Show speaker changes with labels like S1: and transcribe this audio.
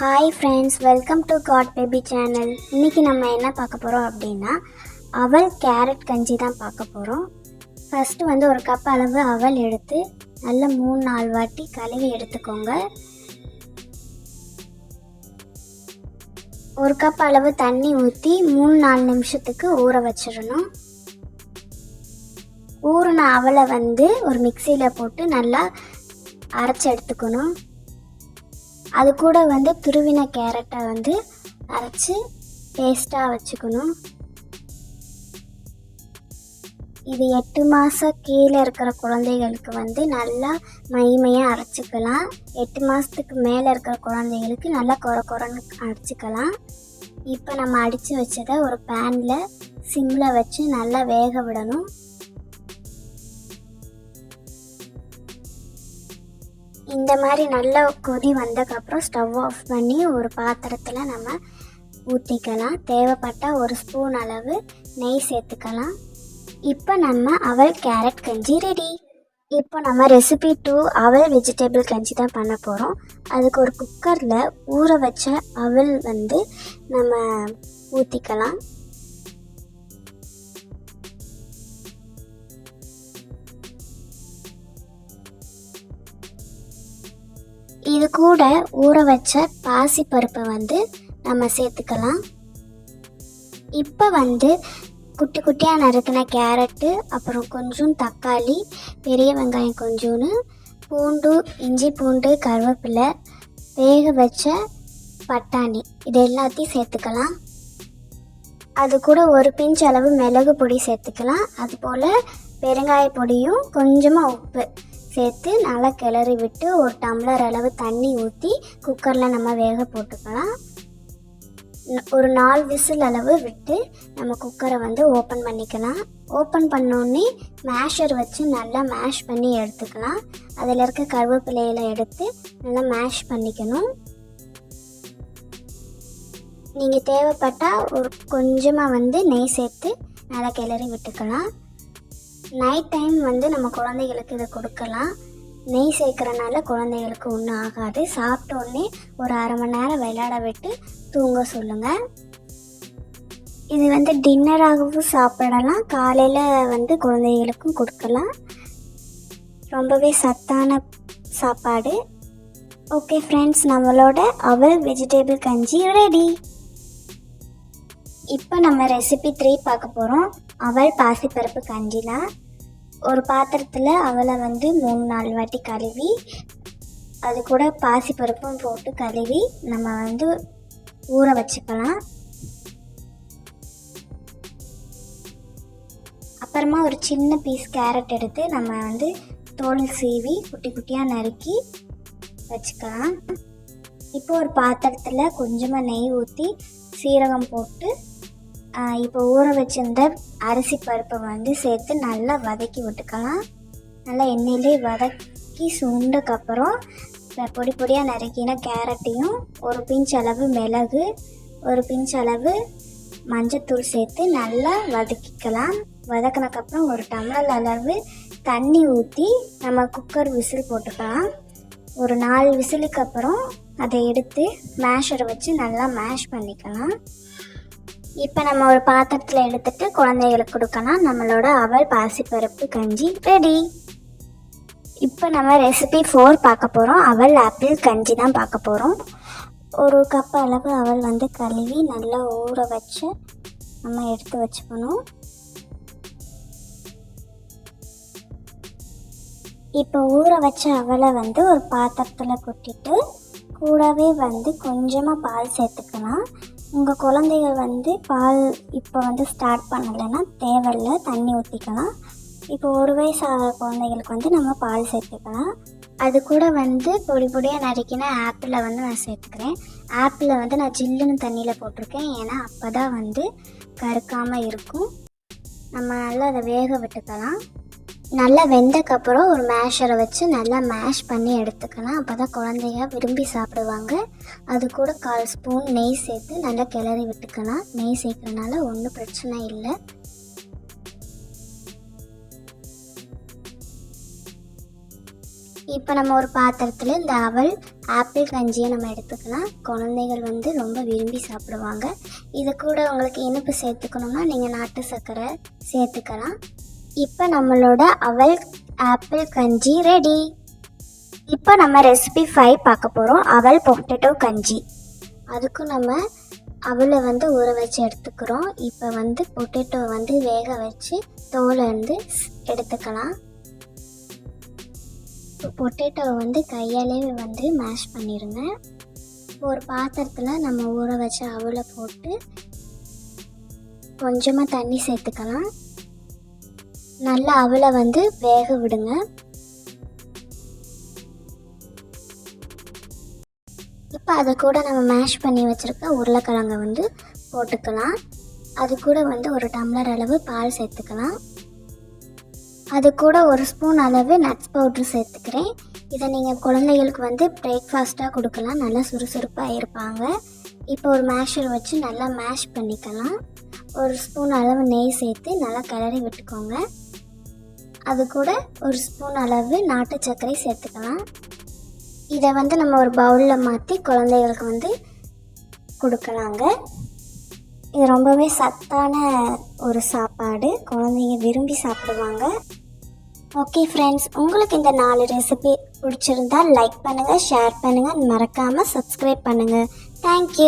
S1: Hi friends welcome to god baby channel இன்றைக்கி நம்ம என்ன பார்க்க போகிறோம் அப்படின்னா அவல் கேரட் கஞ்சி தான் பார்க்க போகிறோம் ஃபஸ்ட்டு வந்து ஒரு கப் அளவு அவல் எடுத்து நல்ல மூணு நாலு வாட்டி கழுவி எடுத்துக்கோங்க. ஒரு கப் அளவு தண்ணி ஊற்றி மூணு நாலு நிமிஷத்துக்கு ஊற வச்சிடணும். ஊறின அவலை வந்து ஒரு மிக்சியில் போட்டு நல்லா அரைச்சி எடுத்துக்கணும். அது கூட வந்து துருவின கேரட்டை வந்து அரைச்சி பேஸ்ட்டாக வச்சுக்கணும். இது எட்டு மாதம் கீழே இருக்கிற குழந்தைகளுக்கு வந்து நல்லா மைமையாக அரைச்சிக்கலாம். எட்டு மாதத்துக்கு மேலே இருக்கிற குழந்தைகளுக்கு நல்லா குறை குறைன்னு அரைச்சிக்கலாம். இப்போ நம்ம அடித்து வச்சதை ஒரு பேனில் சிம்மில் வச்சு நல்லா வேக விடணும். இந்த மாதிரி நல்லா கொதி வந்ததுக்கப்புறம் ஸ்டவ் ஆஃப் பண்ணி ஒரு பாத்திரத்தில் நம்ம ஊற்றிக்கலாம் தேவைப்பட்டால் ஒரு ஸ்பூன் அளவு நெய் சேர்த்துக்கலாம். இப்போ நம்ம அவல் கேரட் கஞ்சி ரெடி இப்போ நம்ம ரெசிபி டூ அவல் வெஜிடபிள் கஞ்சி தான் பண்ண போகிறோம் அதுக்கு ஒரு குக்கரில் ஊற வச்ச அவல் வந்து நம்ம ஊற்றிக்கலாம் இது கூட ஊற வச்ச பாசி பருப்பை வந்து நம்ம சேர்த்துக்கலாம். இப்போ வந்து குட்டி குட்டியாக நறுக்கின கேரட்டு அப்புறம் கொஞ்சம் தக்காளி பெரிய வெங்காயம் கொஞ்சோன்னு பூண்டு இஞ்சி பூண்டு கருவேப்பிலை வேக வச்ச பட்டாணி. இது எல்லாத்தையும் சேர்த்துக்கலாம். அது கூட ஒரு பிஞ்ச் அளவு மிளகு பொடி சேர்த்துக்கலாம். அதுபோல் பெருங்காய பொடியும் கொஞ்சமாக உப்பு. சேர்த்து நல்லா கிளறி விட்டு ஒரு டம்ளர் அளவு தண்ணி ஊற்றி குக்கரில் நம்ம வேக போட்டுக்கலாம். ஒரு நாலு விசில் அளவு விட்டு நம்ம குக்கரை வந்து ஓப்பன் பண்ணிக்கலாம். ஓப்பன் பண்ணோடனே மேஷர் வச்சு நல்லா மேஷ் பண்ணி எடுத்துக்கலாம். அதில் இருக்க கருவேப்பிலையெல்லாம் எடுத்து நல்லா மேஷ் பண்ணிக்கணும். நீங்கள் தேவைப்பட்டால் ஒரு கொஞ்சமாக வந்து நெய் சேர்த்து நல்லா கிளறி விட்டுக்கலாம். நைட் டைம் வந்து நம்ம குழந்தைகளுக்கு இதை கொடுக்கலாம். நெய் சேர்க்கறனால குழந்தைகளுக்கு ஒன்றும் ஆகாது. சாப்பிட்ட உடனே ஒரு அரை மணி நேரம் விளையாட விட்டு தூங்க சொல்லுங்கள் இது வந்து டின்னராகவும் சாப்பிடலாம். காலையில் வந்து குழந்தைகளுக்கும் கொடுக்கலாம். ரொம்பவே சத்தான சாப்பாடு. ஓகே ஃப்ரெண்ட்ஸ் நம்மளோட அவல் வெஜிடபிள் கஞ்சி ரெடி இப்போ நம்ம ரெசிபி த்ரீ பார்க்க போகிறோம் அவள் பாசிப்பருப்பு கஞ்சி தான் ஒரு பாத்திரத்தில் அவளை வந்து மூணு நாலு வாட்டி கழுவி அது கூட பாசிப்பருப்பும் போட்டு கழுவி நம்ம வந்து ஊற வச்சுக்கலாம். அப்புறமா ஒரு சின்ன பீஸ் கேரட் எடுத்து நம்ம வந்து தோல் சீவி குட்டி குட்டியாக நறுக்கி வச்சுக்கலாம். இப்போ ஒரு பாத்திரத்தில் கொஞ்சமாக நெய் ஊற்றி சீரகம் போட்டு இப்போ ஊற வச்சிருந்த அரிசி பருப்பை வந்து சேர்த்து நல்லா வதக்கி விட்டுக்கலாம். நல்லா எண்ணெயிலே வதக்கி சுண்டக்கப்புறம் பொடி பொடியாக நறுக்கின கேரட்டையும் ஒரு பிஞ்ச் அளவு மிளகு ஒரு பிஞ்ச் அளவு மஞ்சத்தூள் சேர்த்து நல்லா வதக்கிக்கலாம். வதக்கினக்கப்புறம் ஒரு டம்ளர் அளவு தண்ணி ஊற்றி நம்ம குக்கர் விசில் போட்டுக்கலாம். ஒரு நாலு விசிலுக்கு அப்புறம் அதை எடுத்து மேஷரை வச்சு நல்லா மேஷ் பண்ணிக்கலாம். இப்போ நம்ம ஒரு பாத்திரத்தில் எடுத்துட்டு குழந்தைகளுக்கு கொடுக்கலாம். நம்மளோட அவல் பாசிப்பருப்பு கஞ்சி ரெடி இப்போ நம்ம ரெசிபி ஃபோர் பார்க்க போகிறோம் அவல் ஆப்பிள் கஞ்சி தான் பார்க்க போகிறோம் ஒரு கப் அளவு அவல் வந்து கழுவி நல்லா ஊற வச்சு நம்ம எடுத்து வச்சுக்கணும். இப்போ ஊற வச்ச அவலை வந்து ஒரு பாத்திரத்தில் கொட்டிட்டு கூடவே வந்து கொஞ்சமாக பால் சேர்த்துக்கலாம். உங்கள் குழந்தைகள் வந்து பால் இப்போ வந்து ஸ்டார்ட் பண்ணலைன்னா தேவையில்லை தண்ணி ஊற்றிக்கலாம் இப்போ ஒரு வயசு ஆகிற குழந்தைகளுக்கு வந்து நம்ம பால் சேர்த்துக்கலாம். அது கூட வந்து பொடி பொடியாக நறுக்கின ஆப்பிளை வந்து நான் சேர்த்துக்கிறேன். ஆப்பிளை வந்து நான் ஜில்லுன்னு தண்ணியில் போட்டிருக்கேன். ஏன்னா அப்போ தான் வந்து கருக்காமல் இருக்கும். நம்ம நல்லா அதை வேக விட்டுக்கலாம். நல்லா வெந்தக்கப்புறம் ஒரு மேஷரை வச்சு நல்லா மேஷ் பண்ணி எடுத்துக்கலாம். அப்போ தான் குழந்தைங்க விரும்பி சாப்பிடுவாங்க. அது கூட கால் ஸ்பூன் நெய் சேர்த்து நல்லா கிளறி விட்டுக்கலாம். நெய் சேர்க்கறனால ஒன்றும் பிரச்சனை இல்லை. இப்போ நம்ம ஒரு பாத்திரத்தில் இந்த அவல் ஆப்பிள் கஞ்சியை நம்ம எடுத்துக்கலாம். குழந்தைகள் வந்து ரொம்ப விரும்பி சாப்பிடுவாங்க. இது கூட உங்களுக்கு இனிப்பு சேர்த்துக்கணும்னா நீங்கள் நாட்டு சர்க்கரை சேர்த்துக்கலாம். இப்போ நம்மளோட அவல் ஆப்பிள் கஞ்சி ரெடி இப்போ நம்ம ரெசிபி ஃபைவ் பார்க்க போகிறோம் அவல் பொட்டேட்டோ கஞ்சி. அதுக்கும் நம்ம அவலை வந்து ஊற வச்சு எடுத்துக்கிறோம். இப்போ வந்து பொட்டேட்டோ வந்து வேக வச்சு தோலை வந்து எடுத்துக்கலாம். எடுத்துக்கலாம் பொட்டேட்டோவை வந்து கையாலே வந்து மேஷ் பண்ணிடுங்க இப்போ ஒரு பாத்திரத்தில் நம்ம ஊற வச்ச அவலை போட்டு கொஞ்சமாக தண்ணி சேர்த்துக்கலாம். நல்லா அவளை வந்து வேக விடுங்க. இப்போ அதை கூட நம்ம மேஷ் பண்ணி வச்சுருக்க உருளைக்கிழங்கை வந்து போட்டுக்கலாம். அது கூட வந்து ஒரு டம்ளர் அளவு பால் சேர்த்துக்கலாம். அது கூட ஒரு ஸ்பூன் அளவு நட்ஸ் பவுட்ரு சேர்த்துக்கிறேன். இதை நீங்கள் குழந்தைகளுக்கு வந்து பிரேக்ஃபாஸ்ட்டாக கொடுக்கலாம். நல்லா சுறுசுறுப்பாக இருப்பாங்க. இப்போ ஒரு மேஷர் வச்சு நல்லா மேஷ் பண்ணிக்கலாம். ஒரு ஸ்பூன் அளவு நெய் சேர்த்து நல்லா கிளறி விட்டுக்கோங்க. அது கூட ஒரு ஸ்பூன் அளவு நாட்டு சர்க்கரை சேர்த்துக்கலாம். இதை வந்து நம்ம ஒரு பவுலில் மாற்றி குழந்தைகளுக்கு வந்து கொடுக்கலாங்க. இது ரொம்பவே சத்தான ஒரு சாப்பாடு. குழந்தைங்க விரும்பி சாப்பிடுவாங்க. ஓகே ஃப்ரெண்ட்ஸ் உங்களுக்கு இந்த நாலு ரெசிபி பிடிச்சிருந்தா லைக் பண்ணுங்கள் ஷேர் பண்ணுங்கள் மறக்காமல் சப்ஸ்கிரைப் பண்ணுங்கள் தேங்க்யூ